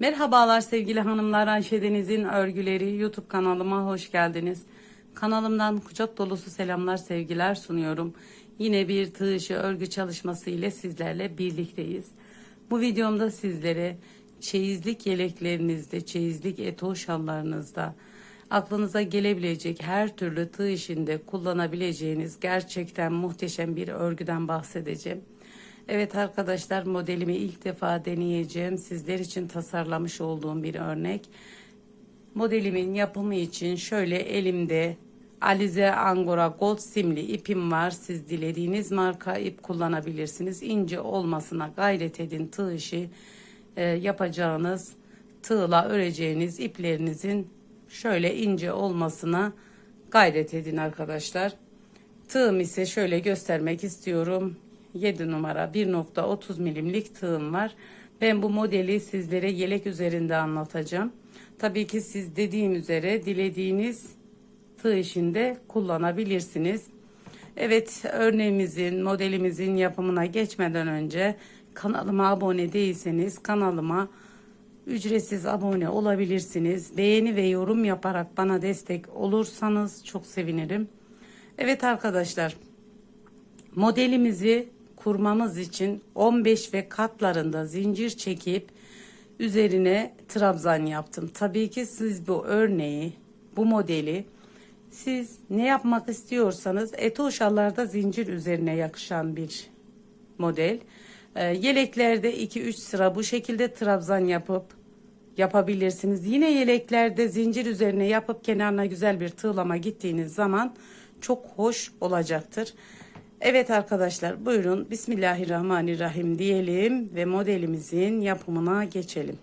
Merhabalar sevgili hanımlar Ayşe Deniz'in örgüleri YouTube kanalıma hoş geldiniz. Kanalımdan kucak dolusu selamlar sevgiler sunuyorum. Yine bir tığ örgü çalışması ile sizlerle birlikteyiz. Bu videomda sizlere çeyizlik yeleklerinizde, çeyizlik eto şallarınızda aklınıza gelebilecek her türlü tığ işinde kullanabileceğiniz gerçekten muhteşem bir örgüden bahsedeceğim. Evet arkadaşlar modelimi ilk defa deneyeceğim. Sizler için tasarlamış olduğum bir örnek. Modelimin yapımı için şöyle elimde Alize Angora Gold simli ipim var. Siz dilediğiniz marka ip kullanabilirsiniz. İnce olmasına gayret edin. Tığ işi e, yapacağınız, tığla öreceğiniz iplerinizin şöyle ince olmasına gayret edin arkadaşlar. Tığım ise şöyle göstermek istiyorum. 7 numara 1.30 milimlik tığım var. Ben bu modeli sizlere yelek üzerinde anlatacağım. Tabii ki siz dediğim üzere dilediğiniz tığ işinde kullanabilirsiniz. Evet örneğimizin modelimizin yapımına geçmeden önce kanalıma abone değilseniz kanalıma ücretsiz abone olabilirsiniz. Beğeni ve yorum yaparak bana destek olursanız çok sevinirim. Evet arkadaşlar modelimizi kurmamız için 15 ve katlarında zincir çekip üzerine trabzan yaptım. Tabii ki siz bu örneği, bu modeli siz ne yapmak istiyorsanız eto şallarda zincir üzerine yakışan bir model. Ee, yeleklerde 2-3 sıra bu şekilde trabzan yapıp yapabilirsiniz. Yine yeleklerde zincir üzerine yapıp kenarına güzel bir tığlama gittiğiniz zaman çok hoş olacaktır. Evet arkadaşlar buyurun Bismillahirrahmanirrahim diyelim ve modelimizin yapımına geçelim.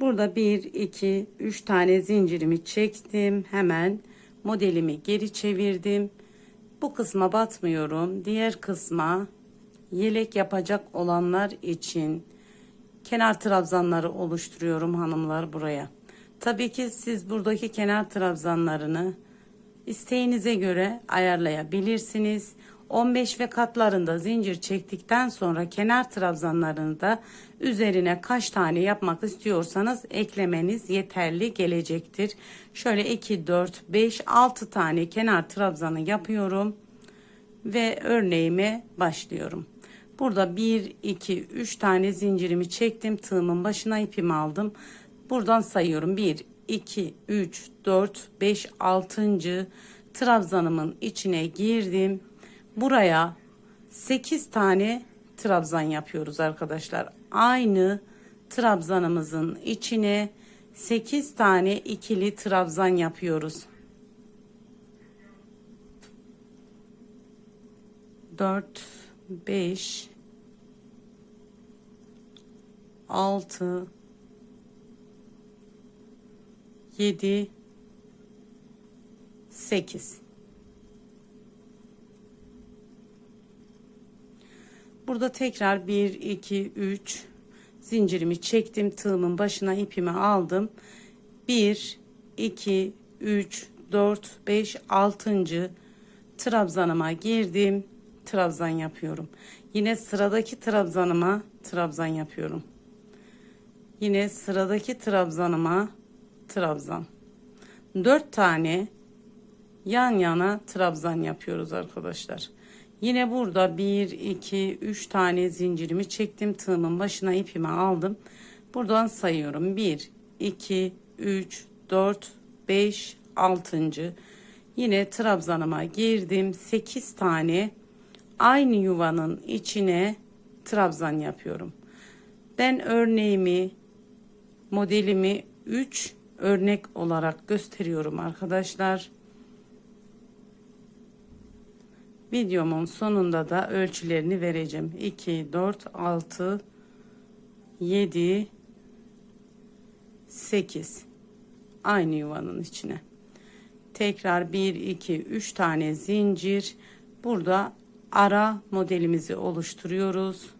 Burada 1, 2, 3 tane zincirimi çektim. Hemen modelimi geri çevirdim. Bu kısma batmıyorum. Diğer kısma yelek yapacak olanlar için kenar trabzanları oluşturuyorum hanımlar buraya. Tabii ki siz buradaki kenar trabzanlarını isteğinize göre ayarlayabilirsiniz. 15 ve katlarında zincir çektikten sonra kenar trabzanlarını da üzerine kaç tane yapmak istiyorsanız eklemeniz yeterli gelecektir. Şöyle 2, 4, 5, 6 tane kenar trabzanı yapıyorum ve örneğime başlıyorum. Burada 1, 2, 3 tane zincirimi çektim. Tığımın başına ipimi aldım. Buradan sayıyorum. 1, 2, 3, 4, 5, 6. trabzanımın içine girdim. Buraya 8 tane trabzan yapıyoruz arkadaşlar. Aynı trabzanımızın içine 8 tane ikili trabzan yapıyoruz. 4 5 6 7 8 Burada tekrar 1 2 3 zincirimi çektim tığımın başına ipimi aldım. 1 2 3 4 5 6. trabzanıma girdim. Trabzan yapıyorum. Yine sıradaki trabzanıma trabzan yapıyorum. Yine sıradaki trabzanıma trabzan. 4 tane yan yana trabzan yapıyoruz arkadaşlar. Yine burada 1 2 3 tane zincirimi çektim. Tığımın başına ipimi aldım. Buradan sayıyorum. 1 2 3 4 5 6. Yine trabzanıma girdim. 8 tane aynı yuvanın içine trabzan yapıyorum. Ben örneğimi modelimi 3 örnek olarak gösteriyorum arkadaşlar. Videomun sonunda da ölçülerini vereceğim. 2, 4, 6, 7, 8. Aynı yuvanın içine. Tekrar 1, 2, 3 tane zincir. Burada ara modelimizi oluşturuyoruz.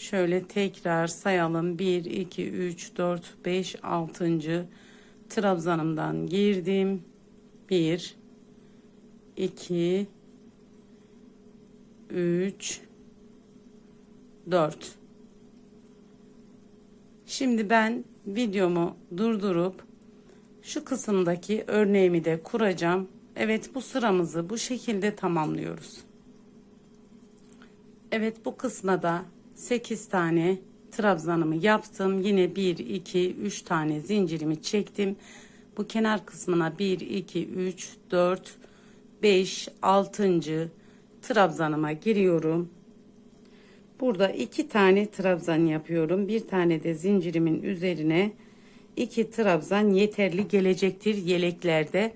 Şöyle tekrar sayalım. 1, 2, 3, 4, 5, 6. Trabzanımdan girdim. 1, 2, 3, 4 Şimdi ben videomu durdurup şu kısımdaki örneğimi de kuracağım. Evet bu sıramızı bu şekilde tamamlıyoruz. Evet bu kısma da 8 tane trabzanımı yaptım. Yine 1, 2, 3 tane zincirimi çektim. Bu kenar kısmına 1, 2, 3, 4, 5, 6. trabzanıma giriyorum. Burada iki tane trabzan yapıyorum. Bir tane de zincirimin üzerine iki trabzan yeterli gelecektir yeleklerde.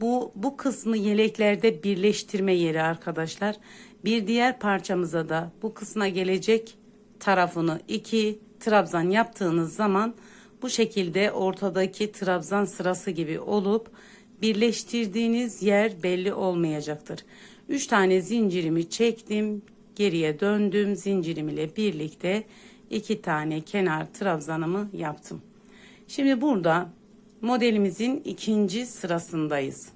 Bu, bu kısmı yeleklerde birleştirme yeri arkadaşlar. Bir diğer parçamıza da bu kısma gelecek tarafını iki trabzan yaptığınız zaman bu şekilde ortadaki trabzan sırası gibi olup birleştirdiğiniz yer belli olmayacaktır. 3 tane zincirimi çektim, geriye döndüm zincirim ile birlikte iki tane kenar trabzanımı yaptım. Şimdi burada modelimizin ikinci sırasındayız.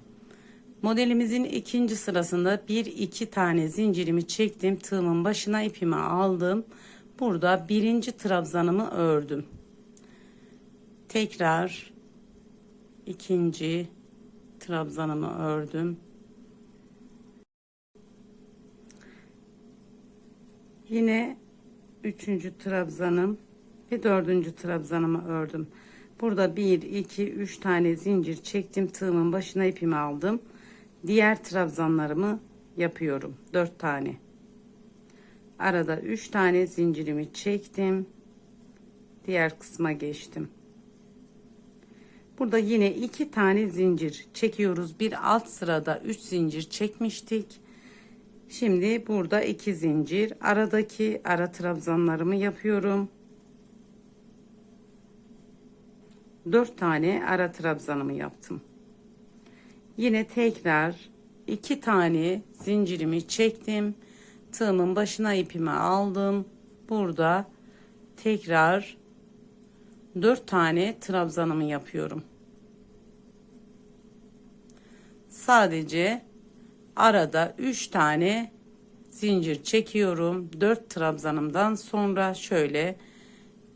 Modelimizin ikinci sırasında bir iki tane zincirimi çektim. Tığımın başına ipimi aldım. Burada birinci trabzanımı ördüm. Tekrar ikinci trabzanımı ördüm. Yine üçüncü trabzanım ve dördüncü trabzanımı ördüm. Burada bir, iki, üç tane zincir çektim. Tığımın başına ipimi aldım. Diğer trabzanlarımı yapıyorum. Dört tane. Arada üç tane zincirimi çektim. Diğer kısma geçtim. Burada yine iki tane zincir çekiyoruz. Bir alt sırada üç zincir çekmiştik. Şimdi burada iki zincir. Aradaki ara trabzanlarımı yapıyorum. Dört tane ara trabzanımı yaptım. Yine tekrar iki tane zincirimi çektim. Tığımın başına ipimi aldım. Burada tekrar dört tane trabzanımı yapıyorum. Sadece arada üç tane zincir çekiyorum. Dört trabzanımdan sonra şöyle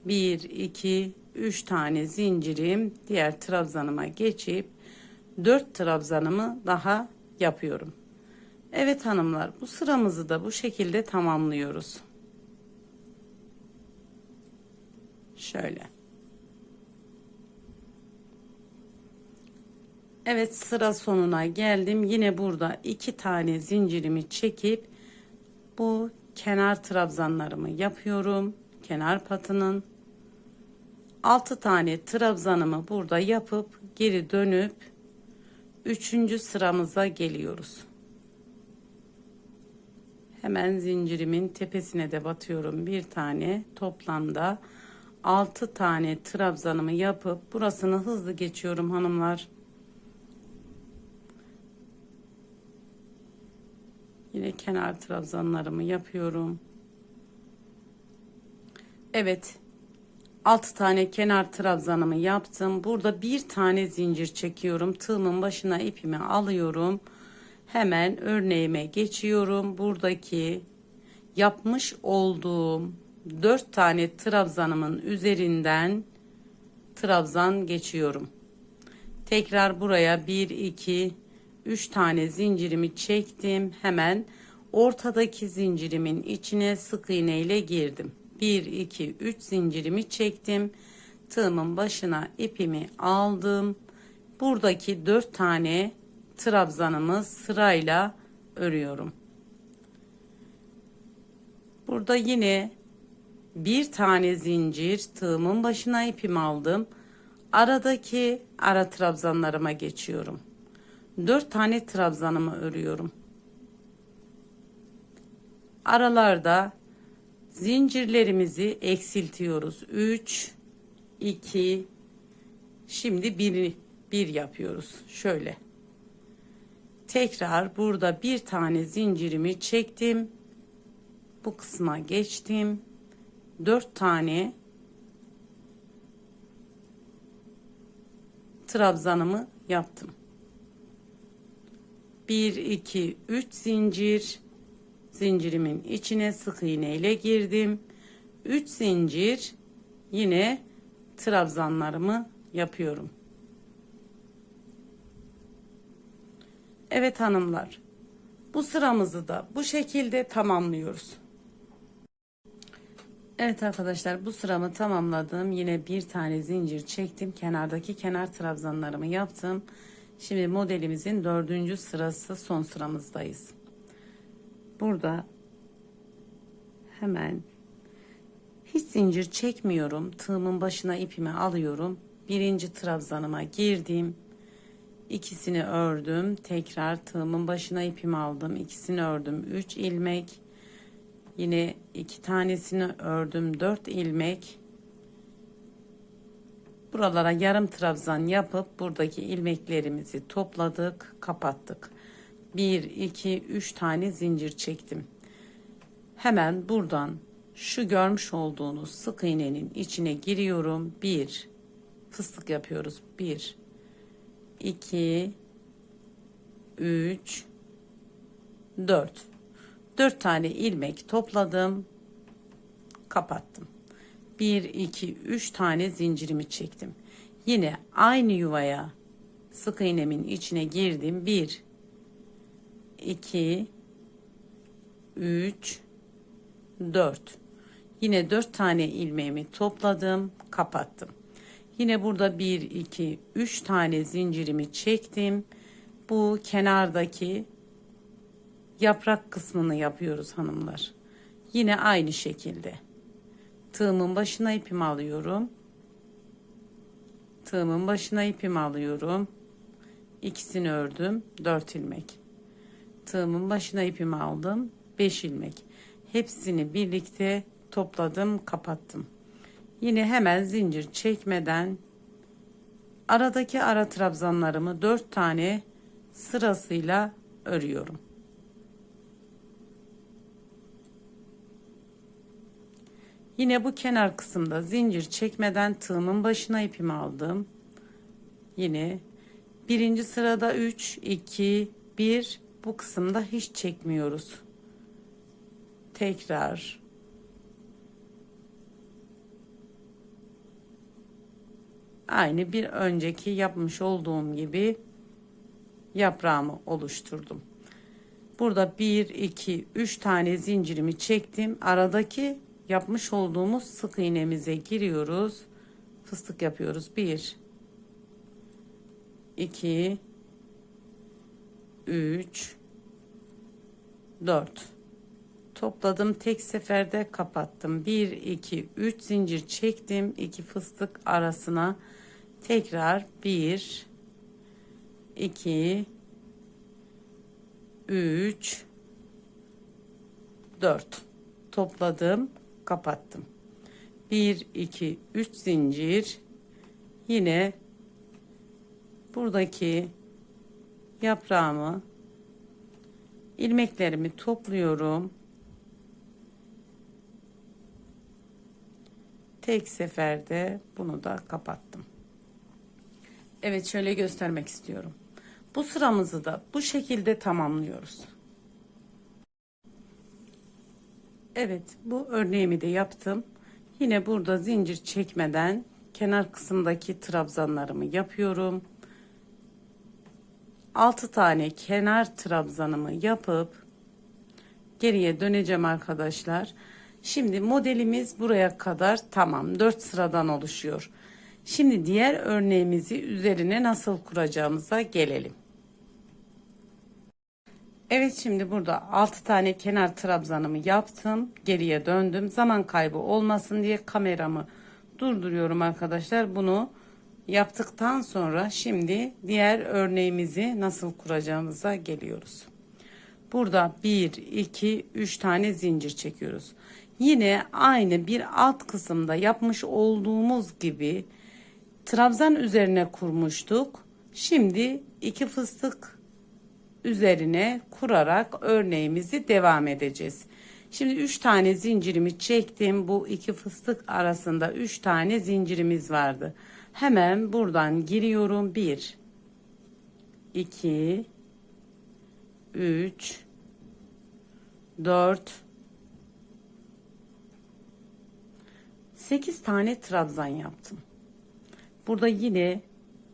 bir iki üç tane zincirim diğer trabzanıma geçip 4 trabzanımı daha yapıyorum. Evet hanımlar bu sıramızı da bu şekilde tamamlıyoruz. Şöyle. Evet sıra sonuna geldim. Yine burada iki tane zincirimi çekip bu kenar trabzanlarımı yapıyorum. Kenar patının 6 tane trabzanımı burada yapıp geri dönüp üçüncü sıramıza geliyoruz. Hemen zincirimin tepesine de batıyorum bir tane toplamda 6 tane trabzanımı yapıp burasını hızlı geçiyorum hanımlar. Yine kenar trabzanlarımı yapıyorum. Evet 6 tane kenar trabzanımı yaptım. Burada bir tane zincir çekiyorum. Tığımın başına ipimi alıyorum. Hemen örneğime geçiyorum. Buradaki yapmış olduğum 4 tane trabzanımın üzerinden trabzan geçiyorum. Tekrar buraya 1 2 3 tane zincirimi çektim. Hemen ortadaki zincirimin içine sık iğne ile girdim. 1 2 3 zincirimi çektim tığımın başına ipimi aldım buradaki 4 tane trabzanımı sırayla örüyorum. Burada yine bir tane zincir tığımın başına ipimi aldım. Aradaki ara trabzanlarıma geçiyorum. 4 tane trabzanımı örüyorum. Aralarda zincirlerimizi eksiltiyoruz. 3 2 şimdi 1 1 yapıyoruz. Şöyle tekrar burada bir tane zincirimi çektim. Bu kısma geçtim. 4 tane trabzanımı yaptım. 1 2 3 zincir. Zincirimin içine sık iğne ile girdim. 3 zincir. Yine trabzanlarımı yapıyorum. Evet hanımlar. Bu sıramızı da bu şekilde tamamlıyoruz. Evet arkadaşlar bu sıramı tamamladım. Yine bir tane zincir çektim. Kenardaki kenar trabzanlarımı yaptım. Şimdi modelimizin dördüncü sırası son sıramızdayız. Burada hemen hiç zincir çekmiyorum. Tığımın başına ipimi alıyorum. Birinci trabzanıma girdim. İkisini ördüm. Tekrar tığımın başına ipimi aldım. İkisini ördüm. 3 ilmek. Yine iki tanesini ördüm. 4 ilmek. Buralara yarım trabzan yapıp buradaki ilmeklerimizi topladık, kapattık. 1 2 3 tane zincir çektim. Hemen buradan şu görmüş olduğunuz sık iğnenin içine giriyorum. 1 fıstık yapıyoruz. 1 2 3 4 4 tane ilmek topladım kapattım. 1 2 3 tane zincirimi çektim. Yine aynı yuvaya sık iğnemin içine girdim. 1 2 3 4 yine 4 tane ilmeğimi topladım kapattım Yine burada 1, 2, 3 tane zincirimi çektim. Bu kenardaki yaprak kısmını yapıyoruz hanımlar. Yine aynı şekilde. Tığımın başına ipimi alıyorum. Tığımın başına ipimi alıyorum. İkisini ördüm. 4 ilmek. Tığımın başına ipimi aldım. 5 ilmek. Hepsini birlikte topladım, kapattım. Yine hemen zincir çekmeden aradaki ara trabzanlarımı 4 tane sırasıyla örüyorum. Yine bu kenar kısımda zincir çekmeden tığımın başına ipimi aldım. Yine birinci sırada 3, 2, 1 bu kısımda hiç çekmiyoruz. Tekrar aynı bir önceki yapmış olduğum gibi yaprağımı oluşturdum. Burada 1 2 3 tane zincirimi çektim. Aradaki yapmış olduğumuz sık iğnemize giriyoruz. Fıstık yapıyoruz. 1 2 3 4 topladım tek seferde kapattım 1 2 3 zincir çektim 2 fıstık arasına tekrar 1 2 3 4 topladım kapattım. 1 2 3 zincir. Yine buradaki yaprağımı ilmeklerimi topluyorum. Tek seferde bunu da kapattım Evet şöyle göstermek istiyorum. Bu sıramızı da bu şekilde tamamlıyoruz. Evet bu örneğimi de yaptım. Yine burada zincir çekmeden kenar kısımdaki trabzanlarımı yapıyorum. 6 tane kenar trabzanımı yapıp geriye döneceğim arkadaşlar. Şimdi modelimiz buraya kadar tamam. 4 sıradan oluşuyor. Şimdi diğer örneğimizi üzerine nasıl kuracağımıza gelelim. Evet şimdi burada 6 tane kenar trabzanımı yaptım. Geriye döndüm. Zaman kaybı olmasın diye kameramı durduruyorum arkadaşlar. Bunu yaptıktan sonra şimdi diğer örneğimizi nasıl kuracağımıza geliyoruz. Burada 1, 2, 3 tane zincir çekiyoruz. Yine aynı bir alt kısımda yapmış olduğumuz gibi trabzan üzerine kurmuştuk. Şimdi iki fıstık üzerine kurarak örneğimizi devam edeceğiz. Şimdi 3 tane zincirimi çektim. Bu iki fıstık arasında 3 tane zincirimiz vardı. Hemen buradan giriyorum. 1 2 3 4 8 tane trabzan yaptım. Burada yine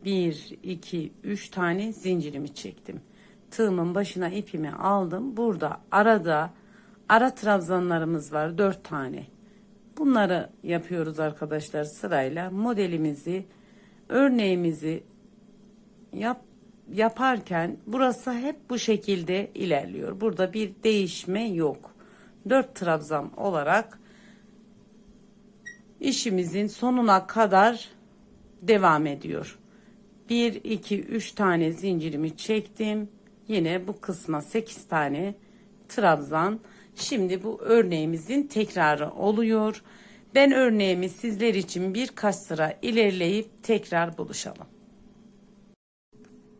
1, 2, 3 tane zincirimi çektim. Tığımın başına ipimi aldım. Burada arada ara trabzanlarımız var 4 tane. Bunları yapıyoruz arkadaşlar sırayla. Modelimizi, örneğimizi yap, yaparken burası hep bu şekilde ilerliyor. Burada bir değişme yok. 4 trabzan olarak işimizin sonuna kadar devam ediyor. 1 2 3 tane zincirimi çektim. Yine bu kısma 8 tane trabzan. Şimdi bu örneğimizin tekrarı oluyor. Ben örneğimi sizler için birkaç sıra ilerleyip tekrar buluşalım.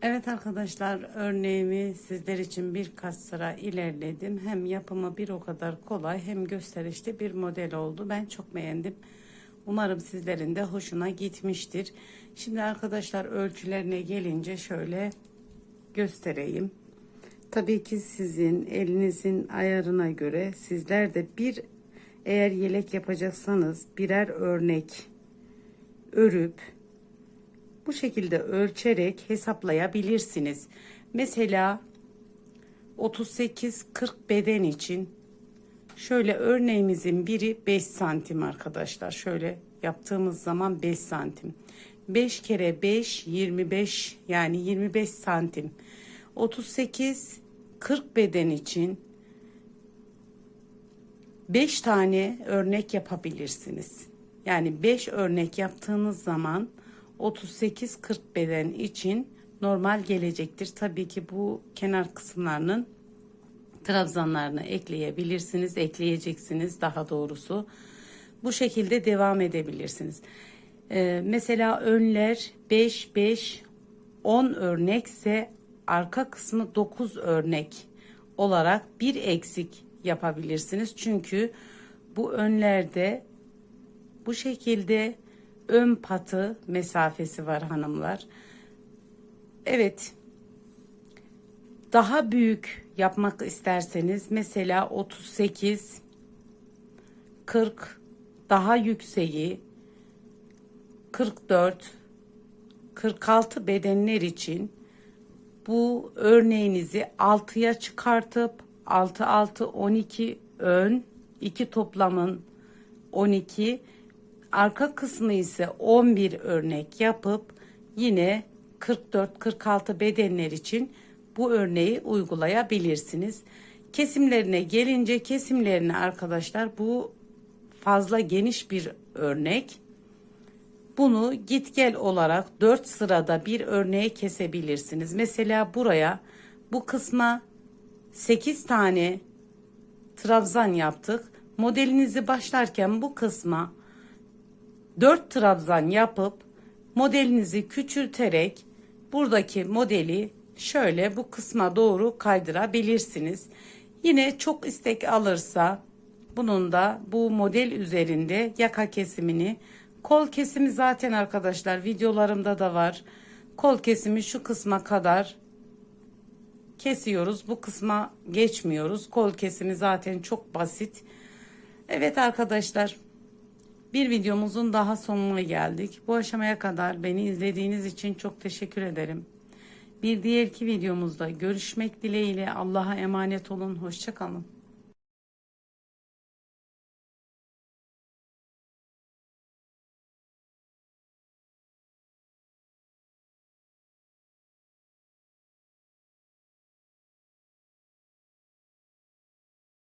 Evet arkadaşlar örneğimi sizler için birkaç sıra ilerledim. Hem yapımı bir o kadar kolay hem gösterişli bir model oldu. Ben çok beğendim. Umarım sizlerin de hoşuna gitmiştir. Şimdi arkadaşlar ölçülerine gelince şöyle göstereyim. Tabii ki sizin elinizin ayarına göre sizler de bir eğer yelek yapacaksanız birer örnek örüp bu şekilde ölçerek hesaplayabilirsiniz. Mesela 38-40 beden için şöyle örneğimizin biri 5 santim arkadaşlar. Şöyle yaptığımız zaman 5 santim. 5 kere 5 25 yani 25 santim. 38 40 beden için 5 tane örnek yapabilirsiniz. Yani 5 örnek yaptığınız zaman 38-40 beden için normal gelecektir. Tabii ki bu kenar kısımlarının trabzanlarını ekleyebilirsiniz, ekleyeceksiniz daha doğrusu. Bu şekilde devam edebilirsiniz. Ee, mesela önler 5 5 10 örnekse arka kısmı 9 örnek olarak bir eksik yapabilirsiniz. Çünkü bu önlerde bu şekilde ön patı mesafesi var hanımlar. Evet. Daha büyük yapmak isterseniz mesela 38 40 daha yükseği 44 46 bedenler için bu örneğinizi 6'ya çıkartıp 6 6 12 ön 2 toplamın 12 arka kısmı ise 11 örnek yapıp yine 44-46 bedenler için bu örneği uygulayabilirsiniz. Kesimlerine gelince kesimlerine arkadaşlar bu fazla geniş bir örnek. Bunu git gel olarak 4 sırada bir örneğe kesebilirsiniz. Mesela buraya bu kısma 8 tane trabzan yaptık. Modelinizi başlarken bu kısma 4 trabzan yapıp modelinizi küçülterek buradaki modeli şöyle bu kısma doğru kaydırabilirsiniz. Yine çok istek alırsa bunun da bu model üzerinde yaka kesimini kol kesimi zaten arkadaşlar videolarımda da var. Kol kesimi şu kısma kadar kesiyoruz. Bu kısma geçmiyoruz. Kol kesimi zaten çok basit. Evet arkadaşlar bir videomuzun daha sonuna geldik. Bu aşamaya kadar beni izlediğiniz için çok teşekkür ederim. Bir diğerki videomuzda görüşmek dileğiyle Allah'a emanet olun. Hoşçakalın.